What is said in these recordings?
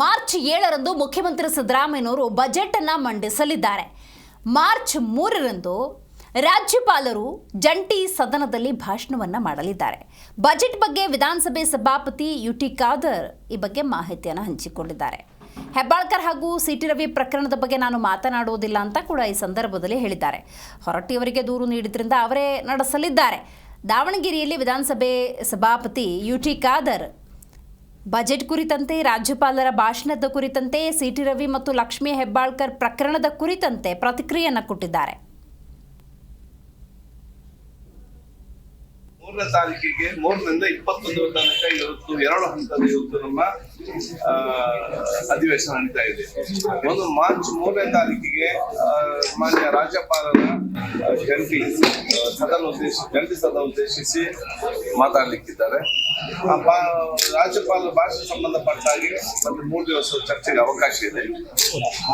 March ಏಳರಂದು ಮುಖ್ಯಮಂತ್ರಿ ಸಿದ್ದರಾಮಯ್ಯನವರು ಬಜೆಟ್ ಅನ್ನ ಮಂಡಿಸಲಿದ್ದಾರೆ. ಮಾರ್ಚ್ ಮೂರರಂದು ರಾಜ್ಯಪಾಲರು ಜಂಟಿ ಸದನದಲ್ಲಿ ಭಾಷಣವನ್ನು ಮಾಡಲಿದ್ದಾರೆ. ಬಜೆಟ್ ಬಗ್ಗೆ ವಿಧಾನಸಭೆ ಸಭಾಪತಿ ಯು ಟಿ ಖಾದರ್ ಈ ಬಗ್ಗೆ ಮಾಹಿತಿಯನ್ನು ಹಂಚಿಕೊಂಡಿದ್ದಾರೆ. ಹೆಬ್ಬಾಳ್ಕರ್ ಹಾಗೂ ಸಿಟಿ ರವಿ ಪ್ರಕರಣದ ಬಗ್ಗೆ ನಾನು ಮಾತನಾಡುವುದಿಲ್ಲ ಅಂತ ಕೂಡ ಈ ಸಂದರ್ಭದಲ್ಲಿ ಹೇಳಿದ್ದಾರೆ. ಹೊರಟ್ಟಿಯವರಿಗೆ ದೂರು ನೀಡಿದ್ರಿಂದ ಅವರೇ ನಡೆಸಲಿದ್ದಾರೆ. ದಾವಣಗೆರೆಯಲ್ಲಿ ವಿಧಾನಸಭೆ ಸಭಾಪತಿ ಯು ಟಿ ಖಾದರ್ ಬಜೆಟ್ ಕುರಿತಂತೆ, ರಾಜ್ಯಪಾಲರ ಭಾಷಣದ ಕುರಿತಂತೆ, ಸಿಟಿ ರವಿ ಮತ್ತು ಲಕ್ಷ್ಮೀ ಹೆಬ್ಬಾಳ್ಕರ್ ಪ್ರಕರಣದ ಕುರಿತಂತೆ ಪ್ರತಿಕ್ರಿಯೆಯನ್ನು ಕೊಟ್ಟಿದ್ದಾರೆ. ಮೂರನೇ ತಾರೀಕಿಗೆ ಮೂರರಿಂದ ಇಪ್ಪತ್ತೊಂದರ ತನಕ ಇವತ್ತು ಎರಡು ಹಂತದ ಇವತ್ತು ನಮ್ಮ ಅಧಿವೇಶನ ನಡೀತಾ ಇದೆ. ಒಂದು ಮಾರ್ಚ್ ಮೂರನೇ ತಾರೀಕಿಗೆ ಮಾನ್ಯ ರಾಜ್ಯಪಾಲರ ಜಂಟಿ ಸದನ ಉದ್ದೇಶಿ, ಜಂಟಿ ಸದನ ಉದ್ದೇಶಿಸಿ ಮಾತಾಡಲಿಕ್ಕಿದ್ದಾರೆ. ರಾಜ್ಯಪಾಲರ ಭಾಷೆ ಸಂಬಂಧಪಟ್ಟ ಹಾಗೆ ಒಂದು ಮೂರು ದಿವಸ ಚರ್ಚೆಗೆ ಅವಕಾಶ ಇದೆ.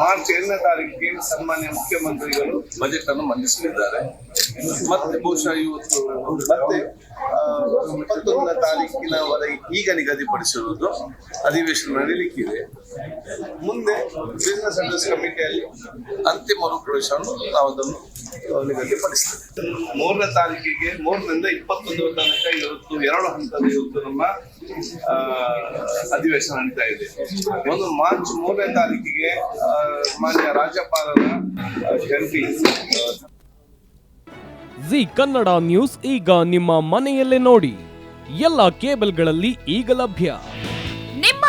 ಮಾರ್ಚ್ ಏಳನೇ ತಾರೀಕಿಗೆ ಸನ್ಮಾನ್ಯ ಮುಖ್ಯಮಂತ್ರಿಗಳು ಬಜೆಟ್ ಅನ್ನು ಮಂಡಿಸಲಿದ್ದಾರೆ. ಮತ್ತೆ ಬಹುಶಃ ಇವತ್ತು ಮತ್ತೆ ಇಪ್ಪತ್ತೊಂದನೇ ತಾರೀಕಿನವರೆಗೆ ಈಗ ನಿಗದಿಪಡಿಸಿರುವುದು. ಅಧಿವೇಶನ ನಡೀಲಿಕ್ಕಿದೆ. ಮುಂದೆ ಬಿಸ್ನೆಸ್ ಅಡ್ರೆಸ್ ಕಮಿಟಿಯಲ್ಲಿ ಅಂತಿಮ ರೂಪುರೇಷವನ್ನು ನಾವು ಅದನ್ನು ನಿಗದಿಪಡಿಸ್ತೇವೆ ಮೂರನೇ ತಾರೀಕಿಗೆ, ಮೂರರಿಂದ ಇಪ್ಪತ್ತೊಂದರ ತನಕ ಇವತ್ತು ಎರಡು ಹಂತದ ಇವತ್ತು ನಮ್ಮ ಅಧಿವೇಶನ ನಡೀತಾ ಇದೆ. ಒಂದು ಮಾರ್ಚ್ ಮೂರನೇ ತಾರೀಕಿಗೆ ಮಾನ್ಯ ರಾಜ್ಯಪಾಲರ ಜಂಟಿ ಜಿ ಕನ್ನಡ ನ್ಯೂಸ್ ಈಗ ನಿಮ್ಮ ಮನೆಯಲ್ಲೇ ನೋಡಿ. ಎಲ್ಲ ಕೇಬಲ್ಗಳಲ್ಲಿ ಈಗ ಲಭ್ಯ.